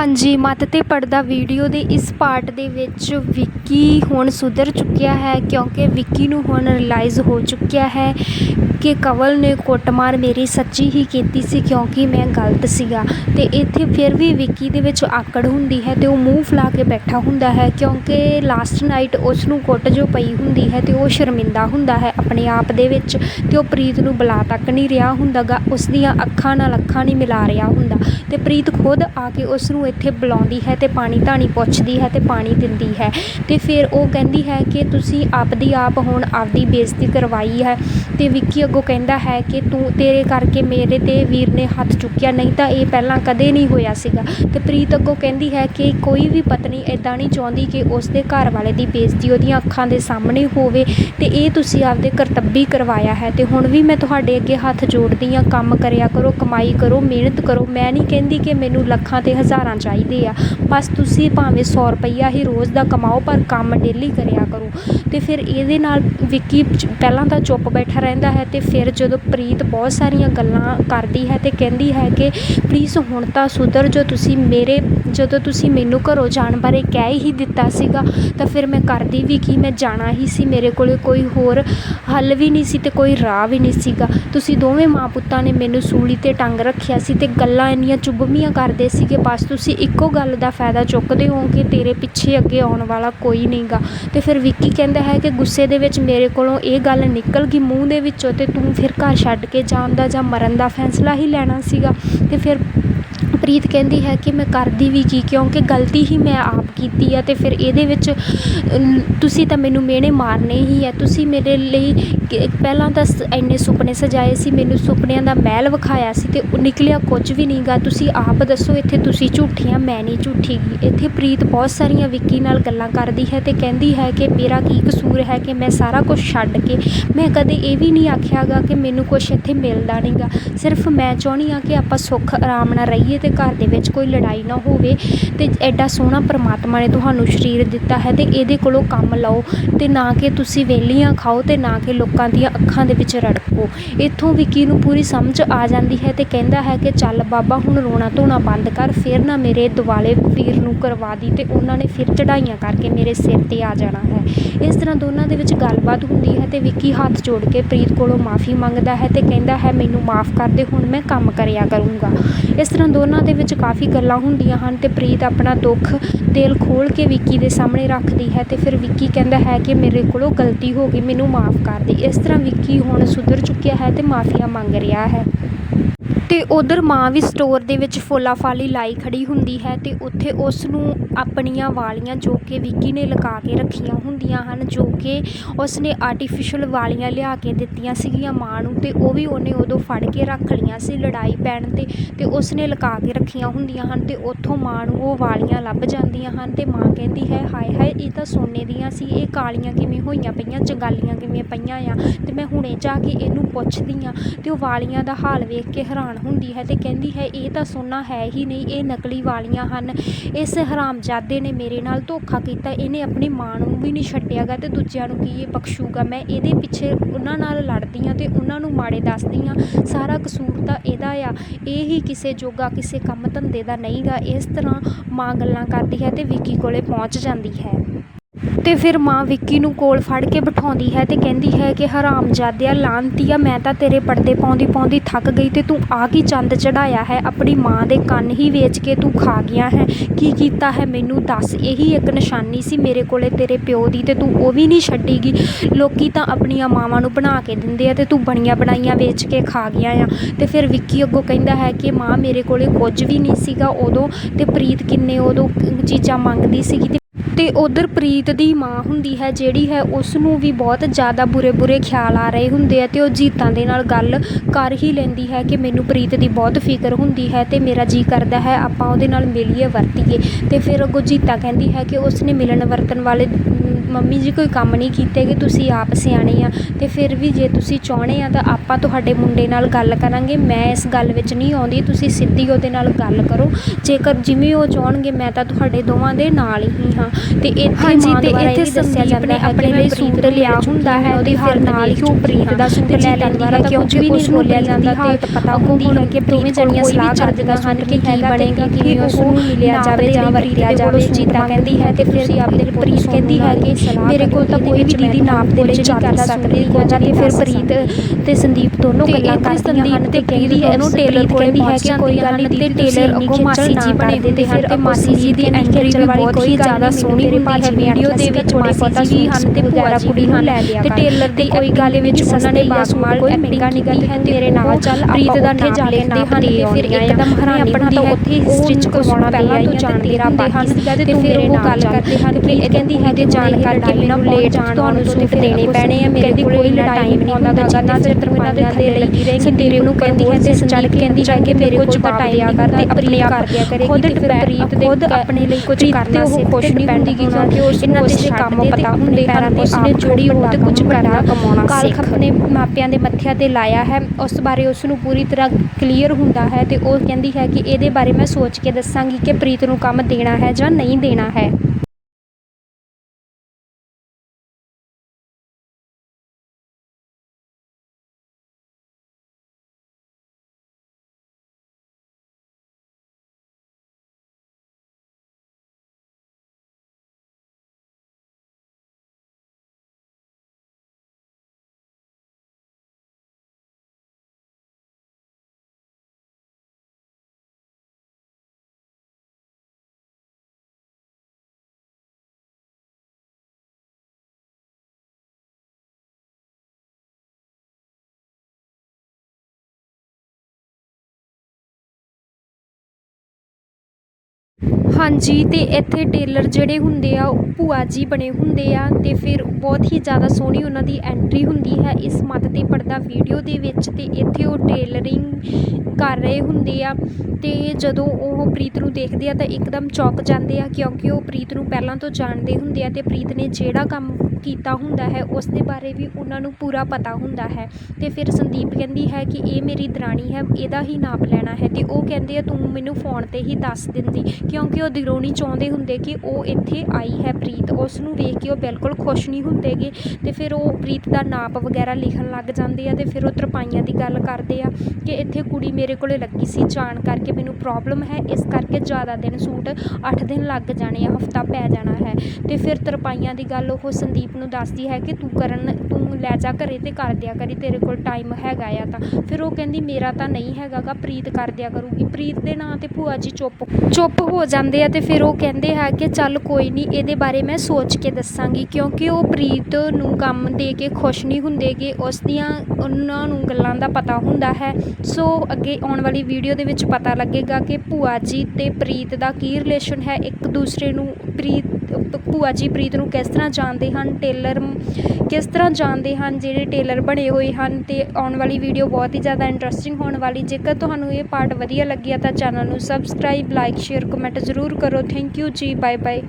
ਹਾਂਜੀ, ਮੱਤ ਤੇ ਪੜਦਾ ਵੀਡੀਓ ਦੇ ਇਸ ਪਾਰਟ ਦੇ ਵਿੱਚ ਵਿੱਕੀ ਹੁਣ ਸੁਧਰ ਚੁੱਕਿਆ ਹੈ ਕਿਉਂਕਿ ਵਿੱਕੀ ਨੂੰ ਹੁਣ ਰਿਅਲਾਈਜ਼ ਹੋ ਚੁੱਕਿਆ ਹੈ ਕਿ ਕਵਲ ਨੇ ਕੁੱਟਮਾਰ ਮੇਰੀ ਸੱਚੀ ਹੀ ਕੀਤੀ ਸੀ ਕਿਉਂਕਿ ਮੈਂ ਗਲਤ ਸੀਗਾ ਤੇ ਇੱਥੇ ਫਿਰ ਵੀ ਵਿੱਕੀ ਦੇ ਵਿੱਚ ਆਕੜ ਹੁੰਦੀ ਹੈ ਤੇ ਉਹ ਮੂੰਹ ਫੁਲਾ ਕੇ ਬੈਠਾ ਹੁੰਦਾ ਹੈ ਕਿਉਂਕਿ ਲਾਸਟ ਨਾਈਟ ਉਸ ਨੂੰ ਕੁੱਟ ਜੋ ਪਈ ਹੁੰਦੀ ਹੈ ਤੇ ਉਹ ਸ਼ਰਮਿੰਦਾ ਹੁੰਦਾ ਹੈ ਆਪਣੇ ਆਪ ਦੇ ਵਿੱਚ ਤੇ ਉਹ ਪ੍ਰੀਤ ਨੂੰ ਬੁਲਾ ਤੱਕ ਨਹੀਂ ਰਿਹਾ ਹੁੰਦਾਗਾ ਉਸ ਦੀਆਂ ਅੱਖਾਂ ਨਾਲ ਅੱਖਾਂ ਨਹੀਂ ਮਿਲਾ ਰਿਹਾ ਹੁੰਦਾ ਤੇ ਪ੍ਰੀਤ ਖੁਦ ਆ ਕੇ ਉਸ ਨੂੰ ਇੱਥੇ ਬੁਲਾਉਂਦੀ ਹੈ ਤੇ ਪਾਣੀ ਧਾਣੀ ਪੁੱਛਦੀ ਹੈ ਤੇ ਪਾਣੀ ਦਿੰਦੀ ਹੈ। ਤੇ ਫਿਰ ਉਹ ਕਹਿੰਦੀ ਹੈ ਕਿ ਤੁਸੀਂ ਆਪਦੀ ਆਪ ਹੁਣ ਆਪਦੀ ਬੇਇੱਜ਼ਤੀ ਕਰਵਾਈ ਹੈ ਤੇ ਵਿੱਕੀ ਅੱਗੋਂ ਕਹਿੰਦਾ ਹੈ ਕਿ ਤੂੰ ਤੇਰੇ ਕਰਕੇ ਮੇਰੇ ਤੇ ਵੀਰ ਨੇ ਹੱਥ ਚੁੱਕਿਆ, ਨਹੀਂ ਤਾਂ ਇਹ ਪਹਿਲਾਂ ਕਦੇ ਨਹੀਂ ਹੋਇਆ ਸੀਗਾ। ਤੇ ਪ੍ਰੀਤ ਅੱਗੋਂ ਕਹਿੰਦੀ ਹੈ ਕਿ ਕੋਈ ਵੀ ਪਤਨੀ ਇਦਾਂ ਨਹੀਂ ਚਾਹੁੰਦੀ ਕਿ ਉਸ ਦੇ ਘਰ ਵਾਲੇ ਦੀ ਬੇਇੱਜ਼ਤੀ ਉਹਦੀਆਂ ਅੱਖਾਂ ਦੇ ਸਾਹਮਣੇ ਹੋਵੇ ਤੇ ਇਹ ਤੁਸੀਂ ਆਪਦੇ ਕਰਤੱਬੀ ਕਰਵਾਇਆ ਹੈ। ਤੇ ਹੁਣ ਵੀ ਮੈਂ ਤੁਹਾਡੇ ਅੱਗੇ ਹੱਥ ਜੋੜਦੀ ਹਾਂ, ਕੰਮ ਕਰਿਆ ਕਰੋ, ਕਮਾਈ ਕਰੋ, ਮਿਹਨਤ ਕਰੋ। ਮੈਂ ਨਹੀਂ ਕਹਿੰਦੀ ਕਿ ਮੈਨੂੰ ਲੱਖਾਂ ਤੇ ਹਜ਼ਾਰਾਂ ਚਾਹੀਦੇ ਆ। ਬਸ ਤੁਸੀਂ ਭਾਵੇਂ 100 ਰੁਪਈਆ ਹੀ ਰੋਜ਼ ਦਾ ਕਮਾਓ, ਪਰ ਕੰਮ ਡੇਲੀ ਕਰਿਆ ਕਰੋ। ਤੇ ਫਿਰ ਇਹਦੇ ਨਾਲ ਵਿੱਕੀ ਪਹਿਲਾਂ ਤਾਂ ਚੁੱਪ ਬੈਠਾ ਰਹਿੰਦਾ ਹੈ ਤੇ ਫਿਰ ਜਦੋਂ ਪ੍ਰੀਤ ਬਹੁਤ ਸਾਰੀਆਂ ਗੱਲਾਂ ਕਰਦੀ ਹੈ ਤੇ ਕਹਿੰਦੀ ਹੈ ਕਿ ਪਲੀਜ਼ ਹੁਣ ਤਾਂ ਸੁਧਰ ਜੋ ਤੁਸੀਂ ਮੇਰੇ, ਜਦੋਂ ਤੁਸੀਂ ਮੈਨੂੰ ਘਰੋਂ ਜਾਣ ਬਾਰੇ ਕਹਿ ਹੀ ਦਿੱਤਾ ਸੀਗਾ, ਤਾਂ ਫਿਰ ਮੈਂ ਕਰਦੀ ਵੀ ਕੀ, ਮੈਂ ਜਾਣਾ ਹੀ ਸੀ ਮੇਰੇ ਕੋਲੇ, ਕੋਈ ਹੋਰ ਹੱਲ ਵੀ ਨਹੀਂ ਸੀ ਤੇ ਕੋਈ ਰਾਹ ਵੀ ਨਹੀਂ ਸੀਗਾ। ਤੁਸੀਂ ਦੋਵੇਂ ਮਾਂ ਪੁੱਤਾਂ ਨੇ ਮੈਨੂੰ ਸੂਲੀ ਤੇ ਟੰਗ ਰੱਖਿਆ ਸੀ ਤੇ ਗੱਲਾਂ ਇੰਨੀਆਂ ਚੁੱਭਵੀਆਂ ਕਰਦੇ ਸੀਗੇ, ਬਸ ਤੁਸੀਂ ਇੱਕੋ ਗੱਲ ਦਾ ਫਾਇਦਾ ਚੁੱਕਦੇ ਹੋ ਕਿ ਤੇਰੇ ਪਿੱਛੇ ਅੱਗੇ ਆਉਣ ਵਾਲਾ ਕੋਈ ਨਹੀਂ ਗਾ ਅਤੇ ਫਿਰ ਵਿੱਕੀ ਕਹਿੰਦਾ ਹੈ ਕਿ ਗੁੱਸੇ ਦੇ ਵਿੱਚ ਮੇਰੇ ਕੋਲੋਂ ਇਹ ਗੱਲ ਨਿਕਲ ਗਈ ਮੂੰਹ ਦੇ ਵਿੱਚੋਂ ਅਤੇ ਤੂੰ ਫਿਰ ਘਰ ਛੱਡ ਕੇ ਜਾਣ ਦਾ ਜਾਂ ਮਰਨ ਦਾ ਫੈਸਲਾ ਹੀ ਲੈਣਾ ਸੀਗਾ। ਅਤੇ ਫਿਰ ਪ੍ਰੀਤ ਕਹਿੰਦੀ ਹੈ ਕਿ ਮੈਂ ਕਰਦੀ ਵੀ ਕੀ, ਕਿਉਂਕਿ ਗਲਤੀ ਹੀ ਮੈਂ ਆਪ ਕੀਤੀ ਆ ਅਤੇ ਫਿਰ ਇਹਦੇ ਵਿੱਚ ਤੁਸੀਂ ਤਾਂ ਮੈਨੂੰ ਮਿਹਣੇ ਮਾਰਨੇ ਹੀ ਆ ਤੁਸੀਂ ਮੇਰੇ ਲਈ ਪਹਿਲਾਂ ਤਾਂ ਸ- ਇੰਨੇ ਸੁਪਨੇ ਸਜਾਏ ਸੀ, ਮੈਨੂੰ ਸੁਪਨਿਆਂ ਦਾ ਮਹਿਲ ਵਿਖਾਇਆ ਸੀ ਅਤੇ ਨਿਕਲਿਆ ਕੁਝ ਵੀ ਨਹੀਂ ਗਾ। ਤੁਸੀਂ ਆਪ ਦੱਸੋ, ਇੱਥੇ ਤੁਸੀਂ ਝੂਠੀਆਂ ਮੈਂ ਨਹੀਂ ਝੂਠੀ। ਗੀ ਇੱਥੇ ਪ੍ਰੀਤ ਬਹੁਤ ਸਾਰੀਆਂ ਵਿੱਕੀ ਨਾਲ ਗੱਲਾਂ ਕਰਦੀ ਹੈ ਅਤੇ ਕਹਿੰਦੀ ਹੈ ਕਿ ਮੇਰਾ ਕੀ ਕਸੂਰ ਹੈ ਕਿ ਮੈਂ ਸਾਰਾ ਕੁਝ ਛੱਡ ਕੇ, ਮੈਂ ਕਦੇ ਇਹ ਵੀ ਨਹੀਂ ਆਖਿਆ ਗਾ ਕਿ ਮੈਨੂੰ ਕੁਝ ਇੱਥੇ ਮਿਲਦਾ ਨਹੀਂ ਗਾ। ਸਿਰਫ ਮੈਂ ਚਾਹੁੰਦੀ ਹਾਂ ਕਿ ਆਪਾਂ ਸੁੱਖ, ਆਰਾਮ ਨਾਲ ਰਹੀਏ ਅਤੇ ਘਰ ਦੇ ਵਿੱਚ ਕੋਈ ਲੜਾਈ ਨਾ ਹੋਵੇ ਤੇ ਐਡਾ ਸੋਹਣਾ ਪਰਮਾਤਮਾ ਨੇ ਤੁਹਾਨੂੰ ਸਰੀਰ ਦਿੱਤਾ ਹੈ ਤੇ ਇਹਦੇ ਕੋਲੋਂ ਕੰਮ ਲਓ ਤੇ ਨਾ ਕਿ ਤੁਸੀਂ ਵੇਲੀਆਂ ਖਾਓ ਤੇ ਨਾ ਕਿ ਲੋਕਾਂ ਦੀਆਂ ਅੱਖਾਂ ਦੇ ਵਿੱਚ ਰੜਕੋ। ਇੱਥੋਂ ਵਿੱਕੀ ਨੂੰ ਪੂਰੀ ਸਮਝ ਆ ਜਾਂਦੀ ਹੈ ਤੇ ਕਹਿੰਦਾ ਹੈ ਕਿ ਚੱਲ ਬਾਬਾ, ਹੁਣ ਰੋਣਾ ਧੋਣਾ ਬੰਦ ਕਰ, ਫਿਰ ਨਾ ਮੇਰੇ ਦੁਆਲੇ ਵੀਰ ਨੂੰ ਕਰਵਾ ਦੀ ਤੇ ਉਹਨਾਂ ਨੇ ਫਿਰ ਚੜਾਈਆਂ ਕਰਕੇ ਮੇਰੇ ਸਿਰ ਤੇ ਆ ਜਾਣਾ ਹੈ। ਇਸ ਤਰ੍ਹਾਂ ਦੋਨਾਂ ਦੇ ਵਿੱਚ ਗੱਲਬਾਤ ਹੁੰਦੀ ਹੈ ਤੇ ਵਿੱਕੀ ਹੱਥ ਜੋੜ ਕੇ ਪ੍ਰੀਤ ਕੋਲੋਂ ਮਾਫੀ ਮੰਗਦਾ ਹੈ ਤੇ ਕਹਿੰਦਾ ਹੈ, ਮੈਨੂੰ ਮਾਫ ਕਰ ਦੇ, ਹੁਣ ਮੈਂ ਕੰਮ ਕਰਿਆ ਕਰੂੰਗਾ। ਇਸ ਤਰ੍ਹਾਂ ਦੋਨਾਂ ਦੇ ਵਿੱਚ ਕਾਫੀ ਗੱਲਾਂ ਹੁੰਦੀਆਂ ਹਨ ਅਤੇ ਪ੍ਰੀਤ ਆਪਣਾ ਦੁੱਖ ਦਿਲ ਖੋਲ ਕੇ ਵਿੱਕੀ ਦੇ ਸਾਹਮਣੇ ਰੱਖਦੀ ਹੈ ਤੇ ਫਿਰ ਵਿੱਕੀ ਕਹਿੰਦਾ ਹੈ ਕਿ ਮੇਰੇ ਕੋਲੋਂ ਗਲਤੀ ਹੋ ਗਈ, ਮੈਨੂੰ ਮਾਫ ਕਰ ਦੇ। ਇਸ ਤਰ੍ਹਾਂ ਵਿੱਕੀ ਹੁਣ ਸੁਧਰ ਚੁੱਕਿਆ ਹੈ ਅਤੇ ਮਾਫੀਆਂ ਮੰਗ ਰਿਹਾ ਹੈ। ਤੇ ਉਧਰ ਮਾਂ ਵੀ ਸਟੋਰ ਦੇ ਵਿੱਚ ਫੋਲਾ ਫਾਲੀ ਲਾਈ ਖੜੀ ਹੁੰਦੀ ਹੈ ਤੇ ਉੱਥੇ ਉਸ ਨੂੰ ਆਪਣੀਆਂ ਵਾਲੀਆਂ ਜੋ ਕਿ ਵਿੱਕੀ ਨੇ ਲਗਾ ਕੇ ਰੱਖੀਆਂ ਹੁੰਦੀਆਂ ਹਨ, ਜੋ ਕਿ ਉਸ ਨੇ ਆਰਟੀਫੀਸ਼ੀਅਲ ਵਾਲੀਆਂ ਲਿਆ ਕੇ ਦਿੱਤੀਆਂ ਸੀਗੀਆਂ ਮਾਂ ਨੂੰ ਤੇ ਉਹ ਵੀ ਉਹਨੇ ਉਦੋਂ ਫੜ ਕੇ ਰੱਖ ਲਈਆਂ ਸੀ ਲੜਾਈ ਪੈਣ ਤੇ ਤੇ ਉਸ ਨੇ ਲਗਾ ਕੇ ਰੱਖੀਆਂ ਹੁੰਦੀਆਂ ਹਨ ਤੇ ਉੱਥੋਂ ਮਾਂ ਨੂੰ ਉਹ ਵਾਲੀਆਂ ਲੱਭ ਜਾਂਦੀਆਂ ਹਨ ਤੇ ਮਾਂ ਕਹਿੰਦੀ ਹੈ, ਹਾਏ ਹਾਏ, ਇਹ ਤਾਂ ਸੋਨੇ ਦੀਆਂ ਸੀ, ਇਹ ਕਾਲੀਆਂ ਕਿਵੇਂ ਹੋਈਆਂ ਪਈਆਂ, ਚੰਗਾਲੀਆਂ ਕਿਵੇਂ ਪਈਆਂ ਆ? ਤੇ ਮੈਂ ਹੁਣੇ ਜਾ ਕੇ ਇਹਨੂੰ ਪੁੱਛਦੀ ਆ ਤੇ ਉਹ ਵਾਲੀਆਂ ਦਾ ਹਾਲ ਵੇਖ ਕੇ ਹੈਰਾਨ ਹੁੰਦੀ ਹੈ ਤੇ ਕਹਿੰਦੀ ਹੈ, ਇਹ ਤਾਂ ਸੋਨਾ ਹੈ ਹੀ ਨਹੀਂ, ਇਹ ਨਕਲੀ ਵਾਲੀਆਂ ਹਨ, ਇਸ ਹਰਾਮ ਹਰਾਮਜ਼ਾਦੇ ਨੇ ਮੇਰੇ ਨਾਲ ਧੋਖਾ ਕੀਤਾ, ਇਹਨੇ ਆਪਣੀ ਮਾਂ ਨੂੰ ਵੀ ਨਹੀਂ ਛੱਡਿਆਗਾ ਤੇ ਦੂਜਿਆਂ ਨੂੰ ਕੀ ਇਹ ਬਖਸ਼ੂਗਾ? ਮੈਂ ਇਹਦੇ ਪਿੱਛੇ ਉਹਨਾਂ ਨਾਲ ਲੜਦੀ ਆ ਤੇ ਉਹਨਾਂ ਨੂੰ ਮਾੜੇ ਦੱਸਦੀ ਆ ਸਾਰਾ ਕਸੂਰ ਤਾਂ ਇਹਦਾ ਆ। ਇਹ ਹੀ ਕਿਸੇ ਜੋਗਾ, ਕਿਸੇ ਕੰਮ ਧੰਦੇ ਦਾ ਨਹੀਂਗਾ। ਇਸ ਤਰ੍ਹਾਂ ਮਾਂ ਗੱਲਾਂ ਕਰਦੀ ਹੈ ਤੇ ਵਿੱਕੀ ਕੋਲੇ ਪਹੁੰਚ ਜਾਂਦੀ ਹੈ। ਤੇ ਫਿਰ ਮਾਂ ਵਿੱਕੀ ਨੂੰ ਕੋਲ ਫੜ ਕੇ ਬਿਠਾਉਂਦੀ ਹੈ ਤੇ ਕਹਿੰਦੀ ਹੈ ਕਿ ਹਰਾਮਜ਼ਾਦਿਆ ਲਾਂਤੀਆ ਮੈਂ ਤਾਂ ਤੇਰੇ ਪਰਦੇ ਪਾਉਂਦੀ ਪਾਉਂਦੀ ਥੱਕ ਗਈ ਤੇ ਤੂੰ ਆ ਕੀ ਚੰਦ ਚੜਾਇਆ ਹੈ? ਆਪਣੀ ਮਾਂ ਦੇ ਕੰਨ ਹੀ ਵੇਚ ਕੇ ਤੂੰ ਖਾ ਗਿਆ ਹੈ। ਕੀ ਕੀਤਾ ਹੈ? ਮੈਨੂੰ ਦੱਸ, ਇਹੀ ਇੱਕ ਨਿਸ਼ਾਨੀ ਸੀ ਮੇਰੇ ਕੋਲੇ ਤੇਰੇ ਪਿਓ ਦੀ ਤੇ ਤੂੰ ਉਹ ਵੀ ਨਹੀਂ ਛੱਡੀਗੀ। ਲੋਕੀ ਤਾਂ ਆਪਣੀਆਂ ਮਾਵਾਂ ਨੂੰ ਬਣਾ ਕੇ ਦਿੰਦੇ ਆ ਤੇ ਤੂੰ ਬਣੀਆਂ ਬਣਾਈਆਂ ਵੇਚ ਕੇ ਖਾ ਗਿਆ ਆ। ਤੇ ਫਿਰ ਵਿੱਕੀ ਅੱਗੋਂ ਕਹਿੰਦਾ ਹੈ ਕਿ ਮਾਂ ਮੇਰੇ ਕੋਲੇ ਕੁਝ ਵੀ ਨਹੀਂ ਸੀਗਾ ਉਦੋਂ ਤੇ ਪ੍ਰੀਤ ਕਿੰਨੇ ਉਦੋਂ ਚੀਜ਼ਾਂ ਮੰਗਦੀ ਸੀਗੀ ਅਤੇ ਉੱਧਰ ਪ੍ਰੀਤ ਦੀ ਮਾਂ ਹੁੰਦੀ ਹੈ, ਜਿਹੜੀ ਹੈ ਉਸ ਨੂੰ ਵੀ ਬਹੁਤ ਜ਼ਿਆਦਾ ਬੁਰੇ ਬੁਰੇ ਖਿਆਲ ਆ ਰਹੇ ਹੁੰਦੇ ਆ ਅਤੇ ਉਹ ਜੀਤਾਂ ਦੇ ਨਾਲ ਗੱਲ ਕਰ ਹੀ ਲੈਂਦੀ ਹੈ ਕਿ ਮੈਨੂੰ ਪ੍ਰੀਤ ਦੀ ਬਹੁਤ ਫਿਕਰ ਹੁੰਦੀ ਹੈ ਅਤੇ ਮੇਰਾ ਜੀਅ ਕਰਦਾ ਹੈ, ਆਪਾਂ ਉਹਦੇ ਨਾਲ ਮਿਲੀਏ, ਵਰਤੀਏ। ਅਤੇ ਫਿਰ ਅੱਗੋਂ ਜੀਤਾ ਕਹਿੰਦੀ ਹੈ ਕਿ ਉਸ ਨੇ ਮਿਲਣ ਵਰਤਣ ਵਾਲੇ ਮੰਮੀ ਜੀ ਕੋਈ ਕੰਮ ਨਹੀਂ ਕੀਤੇ ਕਿ ਤੁਸੀਂ ਆਪ ਸਿਆਣੇ ਆ ਤੇ ਫਿਰ ਵੀ ਜੇ ਤੁਸੀਂ ਚਾਹੁੰਦੇ ਆ ਤਾਂ ਆਪਾਂ ਤੁਹਾਡੇ ਮੁੰਡੇ ਨਾਲ ਗੱਲ ਕਰਾਂਗੇ। ਮੈਂ ਇਸ ਗੱਲ ਵਿੱਚ ਨਹੀਂ ਆਉਂਦੀ ਤੁਸੀਂ ਸਿੱਧੀ ਉਹਦੇ ਨਾਲ ਗੱਲ ਕਰੋ। ਜੇਕਰ ਜਿਵੇਂ ਉਹ ਚਾਹਣਗੇ ਮੈਂ ਤਾਂ ਤੁਹਾਡੇ ਦੋਵਾਂ ਦੇ ਨਾਲ ਹੀ ਹਾਂ। ਤੇ ਇੱਥੇ ਤੇ ਇੱਥੇ ਵੀ ਦੱਸਿਆ ਜਾਂਦਾ ਹੈ ਆਪਣੇ ਕਿ ਲਈ ਸੂਟ ਪ੍ਰੀਤ ਲਿਆ ਹੁੰਦਾ ਹੈ ਉਹਦੇ ਫਿਰ ਨਾਲ ਹੀ ਉਹ ਪ੍ਰੀਤ ਦਾ ਸੂਟ ਲੈ ਲੈਂਦੀ ਹੈ ਕਿਉਂਕਿ ਉਸ ਨੂੰ ਬੋਲਿਆ ਜਾਂਦਾ ਤੇ ਪਤਾ ਹੁੰਦੀ ਹੈ ਕਿ ਦੋਵੇਂ ਜਣੀਆਂ ਸਲਾਹ ਕਰਦੀਆਂ ਹਨ ਕਿ ਕੀ ਬਣੇਗਾ ਕਿਵੇਂ ਉਸ ਨੂੰ ਮਿਲਿਆ ਜਾਵੇ ਜਾਂ ਵਰਤਿਆ ਜਾਵੇ ਜੀਤਾ ਕਹਿੰਦੀ ਹੈ ਤੇ ਫਿਰ ਆਪਦੇ ਪ੍ਰੀਤ ਕਹਿੰਦੀ ਹੈ ਕਿ ਮੇਰੇ ਕੋਲ ਤਾਂ ਕੋਈ ਵੀ ਦੀਦੀ ਨਾਪ ਦੇ ਲਈ ਚੱਲ ਕਰ ਸਕਦੀ ਹੈਗਾ ਤੇ ਫਿਰ ਪ੍ਰੀਤ ਤੇ ਸੰਦੀਪ ਦੋਨੋਂ ਗੱਲਾਂ ਕਰਦੀਆਂ ਹਨ ਤੇ ਕਹਿੰਦੀ ਹੈ ਇਹਨੂੰ ਟੇਲਰ ਕਹਿੰਦੀ ਹੈ ਕਿ ਕੋਈ ਗੱਲ ਨਹੀਂ ਤੇ ਟੇਲਰ ਅੱਗੋਂ ਮਾਸੀ ਜੀ ਬਣੇ ਹੁੰਦੇ ਹਨ ਤੇ ਮਾਸੀ ਜੀ ਦੀ ਐਂਟਰੀ ਵੀ ਬਹੁਤ ਹੀ ਜ਼ਿਆਦਾ ਸੋਹਣੀ ਹੁੰਦੀ ਹੈ ਵੀਡੀਓ ਦੇ ਵਿੱਚ ਥੋੜੇ ਪਤਾ ਵੀ ਹਨ ਤੇ ਭੂਆ ਕੁੜੀ ਨੂੰ ਲੈ ਲਿਆ ਤੇ। ਟੇਲਰ ਦੀ ਕੋਈ ਗੱਲ ਵਿੱਚ ਉਹਨਾਂ ਨੇ ਬਾਸਮਾਲ ਕੋਈ ਮਹਿੰਗਾ ਨਿਕਲ ਹੈ ਤੇਰੇ ਨਾਲ ਚੱਲ ਪ੍ਰੀਤ ਦਾ ਨਾਮ ਜਾ ਕੇ ਨਾਪ ਦੇ ਤੇ ਫਿਰ ਇੱਕਦਮ ਹੈਰਾਨੀ ਆਪਣਾ ਤਾਂ ਉੱਥੇ ਸਟਿਚ ਕਰਵਾਉਣਾ ਪਹਿਲਾਂ ਤੋਂ ਜਾਣਦੇ ਰਹਿੰਦੇ ਹਨ ਤੇ ਫਿਰ ਉਹ ਗੱਲ ਕਰਦੇ ਹਨ ਕਿ ਇਹ ਕਹਿੰਦੀ ਹੈ ਕਿ ਜਾਣ ਕਰਕੇ ਮੈਨੂੰ ਲੇਟ ਤੁਹਾਨੂੰ ਸੂਟ ਦੇਣੇ ਪੈਣੇ ਆ ਮੇਰੇ ਕੋਲ ਕੋਈ ਲੜਾਈ ਨਹੀਂ ਗਾ ਜਿੰਨਾ ਚਿਰ ਤਰਮਿਨਾ ਦੇ ਥੱਲੇ ਲੱਗੀ ਰਹੇਗੀ ਨੂੰ ਕਹਿੰਦੀ ਹੈ ਤੇ ਕੇ ਕਹਿੰਦੀ ਹੈ ਕਿ ਮੇਰੇ ਕੋਲ ਤਾਂ ਟਾਈਮ ਆ ਕਰ ਤੇ ਆਪਣੇ ਆਪ ਕਰ ਦਿਆ ਕਰੇਗੀ ਖੁਦ ਪ੍ਰੀਤ ਦੇ ਖੁਦ ਆਪਣੇ ਲਈ ਕੁਝ ਕਰਨਾ ਸੀ ਖੁਸ਼ ਨਹੀਂ ਪੈਂਦੀ ਕਿਉਂਕਿ ਉਸ ਇਹਨਾਂ ਦੇ ਕੰਮ ਪਤਾ ਹੁੰਦੇ ਹਨ ਤੇ ਉਸਨੇ ਜੋੜੀ ਹੋ ਤੇ ਕੁਝ ਕਰਨਾ ਕਮਾਉਣਾ ਕਾਲਖ ਆਪਣੇ ਮਾਪਿਆਂ ਦੇ ਮੱਥਿਆਂ ਤੇ ਲਾਇਆ ਹੈ ਉਸ ਬਾਰੇ ਉਸ ਨੂੰ ਪੂਰੀ ਤਰ੍ਹਾਂ ਕਲੀਅਰ ਹੁੰਦਾ ਹੈ ਤੇ ਉਹ ਕਹਿੰਦੀ ਹੈ ਕਿ ਇਹਦੇ ਬਾਰੇ ਮੈਂ ਸੋਚ ਕੇ ਦੱਸਾਂਗੀ ਕਿ ਪ੍ਰੀਤ ਨੂੰ ਕੰਮ ਦੇਣਾ ਹੈ ਜਾਂ ਨਹੀਂ ਦੇਣਾ ਹੈ ਹਾਂਜੀ ਅਤੇ ਇੱਥੇ ਟੇਲਰ ਜਿਹੜੇ ਹੁੰਦੇ ਆ, ਉਹ ਭੂਆ ਜੀ ਬਣੇ ਹੁੰਦੇ ਆ ਅਤੇ ਫਿਰ ਬਹੁਤ ਹੀ ਜ਼ਿਆਦਾ ਸੋਹਣੀ ਉਹਨਾਂ ਦੀ ਐਂਟਰੀ ਹੁੰਦੀ ਹੈ ਇਸ ਮੱਤ ਤੇ ਪਰਦਾ ਵੀਡੀਓ ਦੇ ਵਿੱਚ ਅਤੇ ਇੱਥੇ ਉਹ ਟੇਲਰਿੰਗ ਕਰ ਰਹੇ ਹੁੰਦੇ ਆ ਅਤੇ ਜਦੋਂ ਉਹ ਪ੍ਰੀਤ ਨੂੰ ਦੇਖਦੇ ਆ ਤਾਂ ਇੱਕਦਮ ਚੌਕ ਜਾਂਦੇ ਆ, ਕਿਉਂਕਿ ਉਹ ਪ੍ਰੀਤ ਨੂੰ ਪਹਿਲਾਂ ਤੋਂ ਜਾਣਦੇ ਹੁੰਦੇ ਆ ਅਤੇ ਪ੍ਰੀਤ ਨੇ ਜਿਹੜਾ ਕੰਮ ਕੀਤਾ ਹੁੰਦਾ ਹੈ ਉਸ ਦੇ ਬਾਰੇ ਵੀ ਉਹਨਾਂ ਨੂੰ ਪੂਰਾ ਪਤਾ ਹੁੰਦਾ ਹੈ। ਤੇ ਫਿਰ ਸੰਦੀਪ ਕਹਿੰਦੀ ਹੈ ਕਿ ਇਹ ਮੇਰੀ ਦਰਾਣੀ ਹੈ, ਇਹਦਾ ਹੀ ਨਾਪ ਲੈਣਾ ਹੈ। ਤੇ ਉਹ ਕਹਿੰਦੇ ਆ ਤੂੰ ਮੈਨੂੰ ਫੋਨ ਤੇ ਹੀ ਦੱਸ ਦਿੰਦੀ। ਕਿਉਂਕਿ ਉਹ ਦਿਲੋਂ ਚਾਹੁੰਦੇ ਹੁੰਦੇ ਕਿ ਉਹ ਇੱਥੇ ਆਈ ਹੈ ਪ੍ਰੀਤ। ਉਸ ਨੂੰ ਵੇਖ ਕੇ ਉਹ ਬਿਲਕੁਲ ਖੁਸ਼ ਨਹੀਂ ਹੁੰਦੇਗੇ। ਤੇ ਫਿਰ ਉਹ ਪ੍ਰੀਤ ਦਾ ਨਾਪ ਵਗੈਰਾ ਲਿਖਣ ਲੱਗ ਜਾਂਦੇ ਆ ਤੇ ਫਿਰ ਉਹ ਤਰਪਾਈਆਂ ਦੀ ਗੱਲ ਕਰਦੇ ਆ ਕਿ ਇੱਥੇ ਕੁੜੀ ਮੇਰੇ ਕੋਲੇ ਲੱਗੀ ਸੀ, ਜਾਣ ਕਰਕੇ ਮੈਨੂੰ ਪ੍ਰੋਬਲਮ ਹੈ। ਇਸ ਕਰਕੇ ਜ਼ਿਆਦਾ ਦਿਨ ਸੂਟ 8 ਦਿਨ ਲੱਗ ਜਾਣੇ ਆ, ਹਫਤਾ ਪੈ ਜਾਣਾ ਹੈ। ਤੇ ਫਿਰ ਤਰਪਾਈਆਂ ਦੀ ਗੱਲ ਉਹ ਸੰਦੀਪ ਨੂੰ ਦੱਸਦੀ ਹੈ ਕਿ ਤੂੰ ਕਰਨ, ਤੂੰ ਲੈ ਜਾ ਘਰੇ ਤੇ ਕਰ ਦਿਆ ਕਰੀ, ਤੇਰੇ ਕੋਲ ਟਾਈਮ ਹੈਗਾ ਆ ਤਾਂ। ਫਿਰ ਉਹ ਕਹਿੰਦੀ, ਮੇਰਾ ਤਾਂ ਨਹੀਂ ਹੈਗਾਗਾ, ਪ੍ਰੀਤ ਕਰ ਦਿਆ ਕਰੂਗੀ। ਪ੍ਰੀਤ ਦੇ ਨਾਂ ਤੇ ਭੂਆ ਜੀ ਚੁੱਪ ਚੁੱਪ ਹੋ ਜਾਂਦੇ ਆ ਤੇ ਫਿਰ ਉਹ ਕਹਿੰਦੇ ਆ ਕਿ ਚੱਲ ਕੋਈ ਨਹੀਂ, ਇਹਦੇ ਬਾਰੇ ਮੈਂ ਸੋਚ ਕੇ ਦੱਸਾਂਗੀ, ਕਿਉਂਕਿ ਉਹ ਪ੍ਰੀਤ ਨੂੰ ਕੰਮ ਦੇ ਕੇ ਖੁਸ਼ ਨਹੀਂ ਹੁੰਦੇਗੇ ਉਸ ਦੀਆਂ ਉਹਨਾਂ ਨੂੰ ਗੱਲਾਂ ਦਾ ਪਤਾ ਹੁੰਦਾ ਹੈ। ਸੋ ਅੱਗੇ ਆਉਣ ਵਾਲੀ ਵੀਡੀਓ ਦੇ ਵਿੱਚ ਪਤਾ ਲੱਗੇਗਾ ਕਿ ਭੂਆ ਜੀ ਤੇ ਪ੍ਰੀਤ ਦਾ ਕੀ ਰਿਲੇਸ਼ਨ ਹੈ। ਇੱਕ ਦੂਸਰੇ ਨੂੰ ਪ੍ਰੀਤ ਭੂਆ ਜੀ ਪ੍ਰੀਤ ਨੂੰ ਕਿਸ ਤਰ੍ਹਾਂ ਜਾਣਦੇ ਹਨ? ਟੇਲਰ ਕਿਸ ਤਰ੍ਹਾਂ ਜਾਣਦੇ ਹਨ ਜਿਹੜੇ ਟੇਲਰ ਬਣੇ ਹੋਏ ਹਨ? ਤੇ ਆਉਣ ਵਾਲੀ ਵੀਡੀਓ ਬਹੁਤ ਹੀ ਜ਼ਿਆਦਾ ਇੰਟਰਸਟਿੰਗ ਹੋਣ ਵਾਲੀ। ਜੇਕਰ ਤੁਹਾਨੂੰ ਇਹ ਪਾਰਟ ਵਧੀਆ ਲੱਗਿਆ ਤਾਂ ਚੈਨਲ ਨੂੰ ਸਬਸਕ੍ਰਾਈਬ ਲਾਈਕ ਸ਼ੇਅਰ ਕਮੈਂਟ ਜ਼ਰੂਰ ਕਰੋ। Thank you ji bye bye